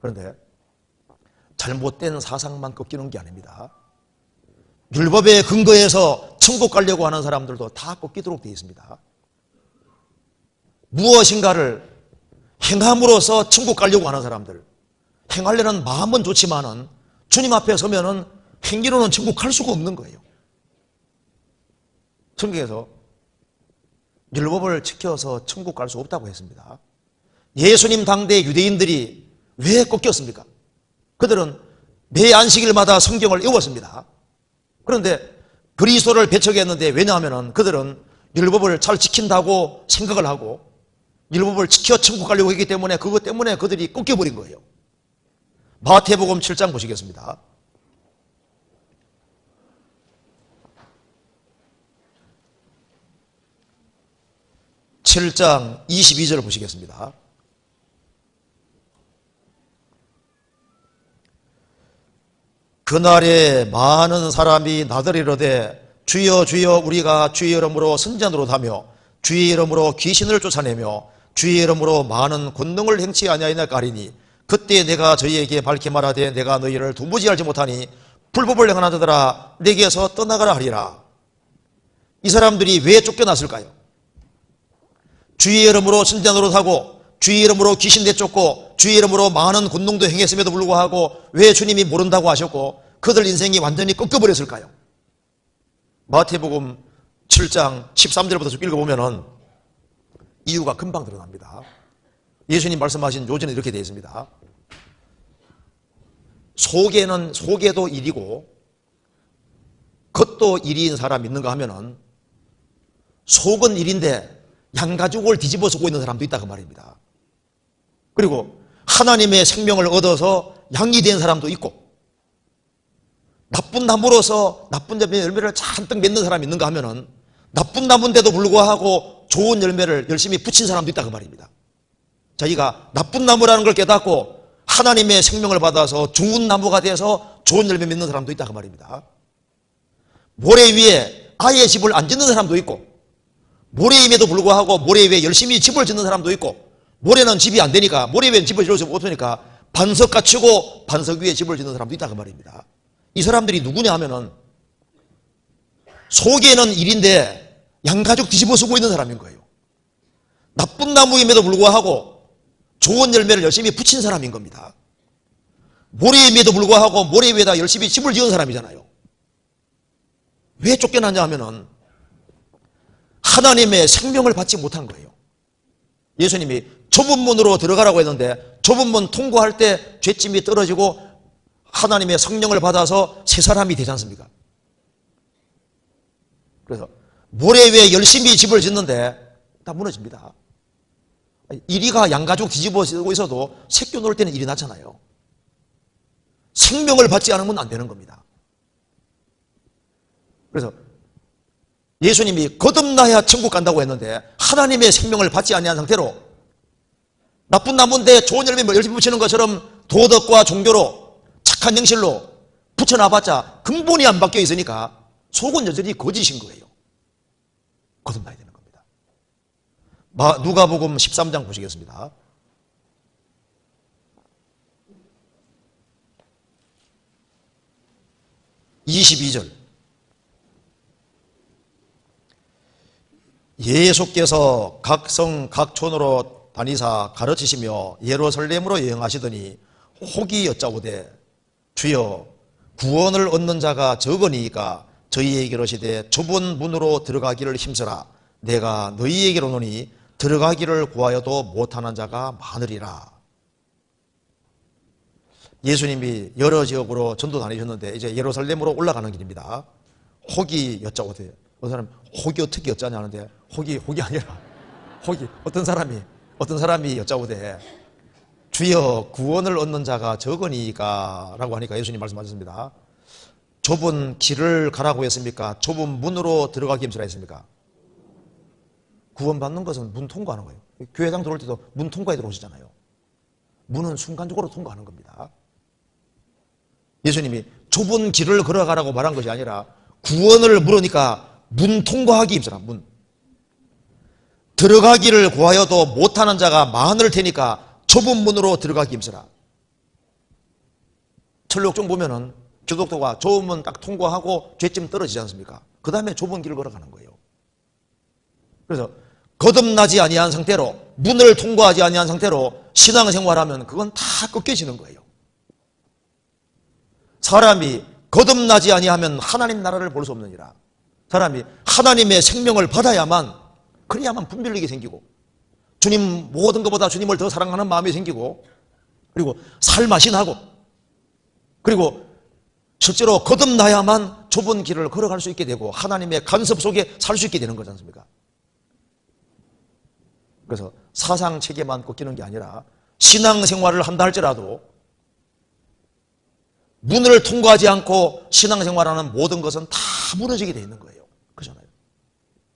그런데 잘못된 사상만 꺾이는 게 아닙니다. 율법의 근거에서 천국 가려고 하는 사람들도 다 꺾이도록 되어 있습니다. 무엇인가를 행함으로써 천국 가려고 하는 사람들, 행하려는 마음은 좋지만은 주님 앞에 서면은 행위로는 천국 갈 수가 없는 거예요. 성경에서 율법을 지켜서 천국 갈 수 없다고 했습니다. 예수님 당대 유대인들이 왜 꺾였습니까? 그들은 매 안식일마다 성경을 외웠습니다. 그런데 그리스도를 배척했는데 왜냐하면 그들은 율법을 잘 지킨다고 생각을 하고 율법을 지켜 천국 가려고 했기 때문에 그것 때문에 그들이 꺾여버린 거예요. 마태복음 7장 보시겠습니다. 7장 22절 보시겠습니다. 그날에 많은 사람이 나더리로되 주여 주여 우리가 주의 이름으로 선전으로 다며 주의 이름으로 귀신을 쫓아내며 주의 이름으로 많은 권능을 행치 아니하였나 까리니 그때 내가 저희에게 밝히 말하되 내가 너희를 도무지 알지 못하니 불법을 행하는 자들아 내게서 떠나가라 하리라 이 사람들이 왜 쫓겨났을까요? 주의 이름으로 선전으로 사고 주의 이름으로 귀신 내쫓고 주의 이름으로 많은 권능도 행했음에도 불구하고 왜 주님이 모른다고 하셨고 그들 인생이 완전히 꺾여버렸을까요? 마태복음 7장 13절부터 쭉 읽어보면은 이유가 금방 드러납니다. 예수님 말씀하신 요지는 이렇게 되어 있습니다. 속에는 속에도 일이고 겉도 일인 사람 있는가 하면은 속은 일인데 양가죽을 뒤집어 쓰고 있는 사람도 있다 그 말입니다. 그리고 하나님의 생명을 얻어서 양이 된 사람도 있고 나쁜 나무로서 나쁜 열매를 잔뜩 맺는 사람이 있는가 하면은 나쁜 나무인데도 불구하고 좋은 열매를 열심히 붙인 사람도 있다 그 말입니다. 자기가 나쁜 나무라는 걸 깨닫고 하나님의 생명을 받아서 좋은 나무가 돼서 좋은 열매 맺는 사람도 있다 그 말입니다. 모래 위에 아예 집을 안 짓는 사람도 있고 모래임에도 불구하고 모래 위에 열심히 집을 짓는 사람도 있고 모래는 집이 안 되니까 모래 위에 집을 지을 수 없으니까 반석 갖추고 반석 위에 집을 짓는 사람도 있다 그 말입니다. 이 사람들이 누구냐 하면은 속에는 일인데 양가죽 뒤집어 쓰고 있는 사람인 거예요. 나쁜 나무임에도 불구하고 좋은 열매를 열심히 붙인 사람인 겁니다. 모래임에도 불구하고 모래 위에다 열심히 집을 지은 사람이잖아요. 왜 쫓겨났냐 하면은 하나님의 생명을 받지 못한 거예요. 예수님이 좁은 문으로 들어가라고 했는데 좁은 문 통과할 때 죄짐이 떨어지고 하나님의 성령을 받아서 새 사람이 되지 않습니까? 그래서 모래 위에 열심히 집을 짓는데 다 무너집니다. 이리가 양가죽 뒤집어 쓰고 있어도 새끼 놓을 때는 일이 나잖아요. 생명을 받지 않으면 안 되는 겁니다. 그래서 예수님이 거듭나야 천국 간다고 했는데 하나님의 생명을 받지 아니한 상태로 나쁜 나무인데 좋은 열매 열심히 붙이는 것처럼 도덕과 종교로 착한 영실로 붙여놔봤자 근본이 안 바뀌어 있으니까 속은 여전히 거짓인 거예요. 거듭나야 되는 겁니다. 누가복음 13장 보시겠습니다. (22절) 예수께서 각성 각촌으로 다니사 가르치시며 예루살렘으로 여행하시더니 혹이 여짜오되 주여 구원을 얻는 자가 적으니까 저희에게로 시되 좁은 문으로 들어가기를 힘쓰라. 내가 너희에게로 노니 들어가기를 구하여도 못하는 자가 많으리라. 예수님이 여러 지역으로 전도 다니셨는데 이제 예루살렘으로 올라가는 길입니다. 혹이 여짜오되 어떤 사람 혹이 어떻게 여짜냐 하는데 혹이 혹이 아니라 혹이 어떤 사람이 어떤 사람이 여짜오되 주여 구원을 얻는 자가 적으니까 라고 하니까 예수님 말씀하셨습니다. 좁은 길을 가라고 했습니까? 좁은 문으로 들어가기 힘쓰라 했습니까? 구원받는 것은 문 통과하는 거예요. 교회당 들어올 때도 문 통과에 들어오시잖아요. 문은 순간적으로 통과하는 겁니다. 예수님이 좁은 길을 걸어가라고 말한 것이 아니라 구원을 물으니까 문 통과하기 힘쓰라, 문. 들어가기를 구하여도 못하는 자가 많을 테니까 좁은 문으로 들어가기 힘쓰라. 철록종 보면은 기독교가 좁은 문 딱 통과하고 죄점 떨어지지 않습니까? 그 다음에 좁은 길을 걸어가는 거예요. 그래서 거듭나지 아니한 상태로 문을 통과하지 아니한 상태로 신앙생활하면 그건 다 꺾여지는 거예요. 사람이 거듭나지 아니하면 하나님 나라를 볼 수 없느니라. 사람이 하나님의 생명을 받아야만 그래야만 분별력이 생기고 주님 모든 것보다 주님을 더 사랑하는 마음이 생기고 그리고 살맛이 나고 그리고 실제로 거듭나야만 좁은 길을 걸어갈 수 있게 되고 하나님의 간섭 속에 살 수 있게 되는 거지 않습니까? 그래서 사상 체계만 꺾이는 게 아니라 신앙 생활을 한다 할지라도 문을 통과하지 않고 신앙 생활하는 모든 것은 다 무너지게 되어 있는 거예요.